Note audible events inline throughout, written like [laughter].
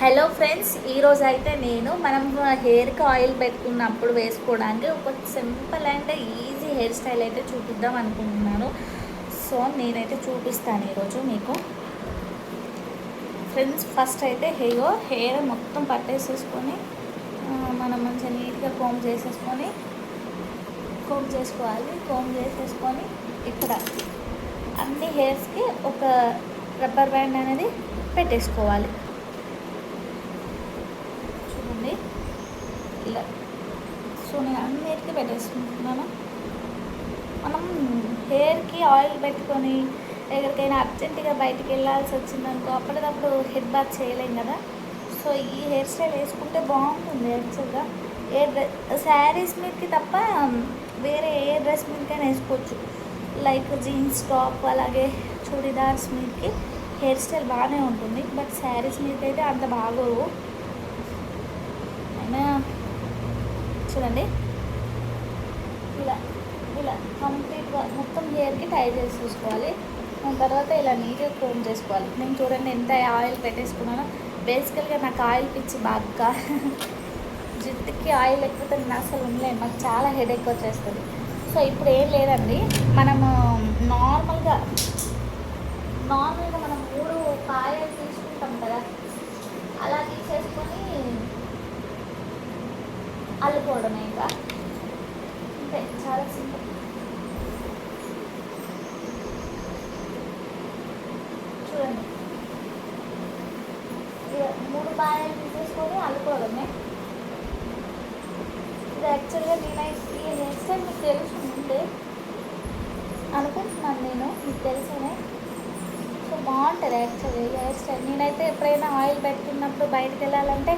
Hello friends ఈరోజు అయితే నేను మనం హెయిర్కి ఆయిల్ పెట్టుకున్నప్పుడు వేసుకోవడానికి ఒక simple and easy hair style అయితే చూపిద్దాం అనుకుంటున్నాను. సో నేనైతే చూపిస్తాను ఈరోజు మీకు. ఫ్రెండ్స్ ఫస్ట్ అయితే హెయిర్ హెయిర్ మొత్తం పట్టేసేసుకొని మనం మంచిగా నీట్గా కోమ్ చేసేసుకొని కోమ్ చేసుకోవాలి. కోమ్ చేసేసుకొని ఇక్కడ అన్ని హెయిర్స్కి ఒక రబ్బర్ బ్యాండ్ అనేది పెట్టేసుకోవాలి చూడండి ఇలా సో నేను అన్నిటికీ పెట్టేసుకుంటున్నాను. మనం హెయిర్కి ఆయిల్ పెట్టుకొని ఎక్కడికైనా అర్జెంటుగా బయటికి వెళ్ళాల్సి వచ్చిందనుకో అప్పటికప్పుడు హెడ్ బాత్ చేయలేం కదా. సో ఈ హెయిర్ స్టైల్ వేసుకుంటే బాగుంటుంది యాక్చువల్గా. ఏ డ్రెస్ శారీస్ మీదకి తప్ప వేరే ఏ డ్రెస్ మీదకైనా వేసుకోవచ్చు. లైక్ జీన్స్ టాప్ అలాగే చూడీదార్స్ మీదకి హెయిర్ స్టైల్ బాగానే ఉంటుంది. బట్ శారీస్ మీద అయితే అంత బాగోవు. అయినా చూడండి. ఇలా ఇలా కంప్లీట్గా మొత్తం హెయిర్కి టై చేసి చూసుకోవాలి. దాని తర్వాత ఇలా నీట్గా కోమ్ చేసుకోవాలి. నేను చూడండి ఎంత ఆయిల్ పెట్టేసుకున్నానో. బేసికల్గా నాకు ఆయిల్ పిచ్చి బాగా [laughs] జుట్టుకి ఆయిల్ లేకపోతే నేను అసలు ఉండలేను. నాకు చాలా హెడేక్ వచ్చేస్తుంది. సో ఇప్పుడు ఏం లేదండి. మనము నార్మల్గా నార్మల్గా మనం మూడు కాయలు తీసుకుంటాం కదా. అలా తీసేసుకొని అల్లుకోవడమే ఇంకా. చూడండి మూడు పాయలు తీసేసుకొని అల్లుకోవడమే ఇది యాక్చువల్గా నేనైతే హెయిర్ స్టైల్ మీకు తెలుసు ముందే అనుకుంటున్నాను నేను మీకు తెలుసనే సో బాగుంటుంది యాక్చువల్లీ హెయిర్ స్టైల్ నేనైతే ఎప్పుడైనా ఆయిల్ పెట్టుకున్నప్పుడు బయటకు వెళ్ళాలంటే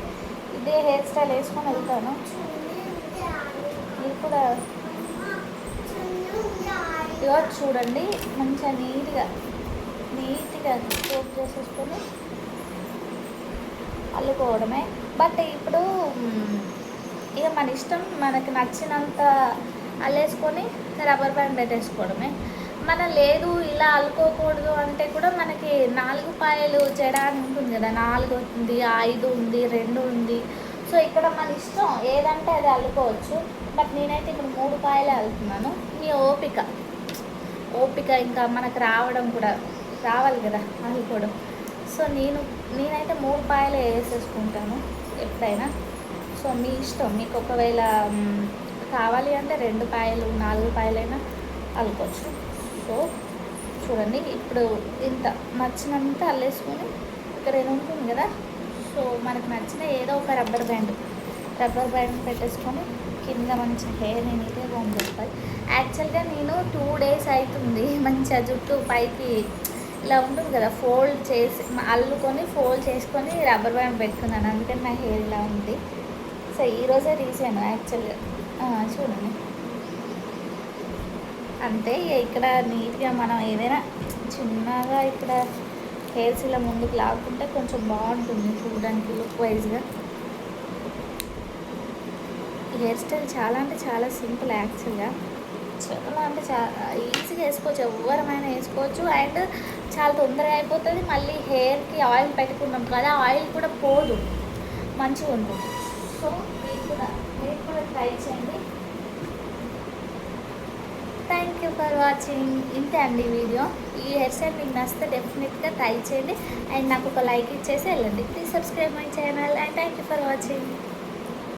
ఇదే హెయిర్ స్టైల్ వేసుకొని వెళ్తాను మీరు కూడా ఇగో చూడండి మంచిగా నీట్గా నీట్గా సోప్ చేసేసుకొని అల్లుకోవడమే. బట్ ఇప్పుడు ఇక మన ఇష్టం మనకు నచ్చినంత అల్లేసుకొని రబ్బర్ బ్యాండ్ పెట్టేసుకోవడమే. మన లేదు ఇలా అల్లుకోకూడదు అంటే కూడా మనకి నాలుగు పాయలు జడ అని ఉంటుంది కదా. నాలుగు ఉంది ఐదు ఉంది రెండు ఉంది. సో ఇక్కడ మన ఇష్టం ఏదంటే అది అల్లుకోవచ్చు. బట్ నేనైతే ఇప్పుడు మూడు పాయలే అల్లుతున్నాను. మీ ఓపిక. ఓపిక ఇంకా మనకు రావడం కూడా రావాలి కదా అల్లుకోవడం సో నేను నేనైతే మూడు పాయలే వేసేసుకుంటాను ఎప్పుడైనా. సో మీ ఇష్టం మీకు ఒకవేళ కావాలి అంటే రెండు పాయలు నాలుగు పాయలైనా అల్లుకోవచ్చు. సో చూడండి ఇప్పుడు ఇంత నచ్చినంత అల్లేసుకొని ఇక్కడ ఏదో ఉంటుంది కదా. సో మనకు నచ్చిన ఏదో ఒక రబ్బర్ బ్యాండ్ రబ్బర్ బ్యాండ్ పెట్టేసుకొని కింద మంచి హెయిర్ నీట్గా బాగుంటుంది యాక్చువల్గా నేను టూ డేస్ అవుతుంది మంచిగా జుట్టు పైకి ఇలా ఉంటుంది కదా ఫోల్డ్ చేసి అల్లుకొని ఫోల్డ్ చేసుకొని రబ్బర్ బ్యాండ్ పెట్టుకున్నాను. అందుకని నా హెయిర్ ఇలా ఉంది. సో ఈరోజే తీసాను యాక్చువల్గా చూడండి. అంతే ఇక ఇక్కడ నీట్గా మనం ఏదైనా చిన్నగా ఇక్కడ హెయిర్స్ ఇలా ముందుకు లాక్కుంటే కొంచెం బాగుంటుంది చూడడానికి లుక్ వైజ్గా హెయిర్ స్టైల్ చాలా అంటే చాలా సింపుల్ యాక్చువల్గా. చాలా అంటే చాలా ఈజీగా వేసుకోవచ్చు ఎవరమైనా వేసుకోవచ్చు. అండ్ చాలా తొందరగా అయిపోతుంది. మళ్ళీ హెయిర్కి ఆయిల్ పెట్టుకున్నాం కదా ఆయిల్ కూడా పోదు. మంచిగా ఉంటుంది సో మీరు కూడా మీరు కూడా ట్రై చేయండి. థ్యాంక్ యూ ఫర్ వాచింగ్ ఇంతే అండి వీడియో. ఈ హెయిర్ స్టైల్ మీకు నచ్చితే డెఫినెట్గా ట్రై చేయండి. అండ్ నాకు ఒక లైక్ ఇచ్చేసి వెళ్ళండి. Please subscribe my channel and thank you for watching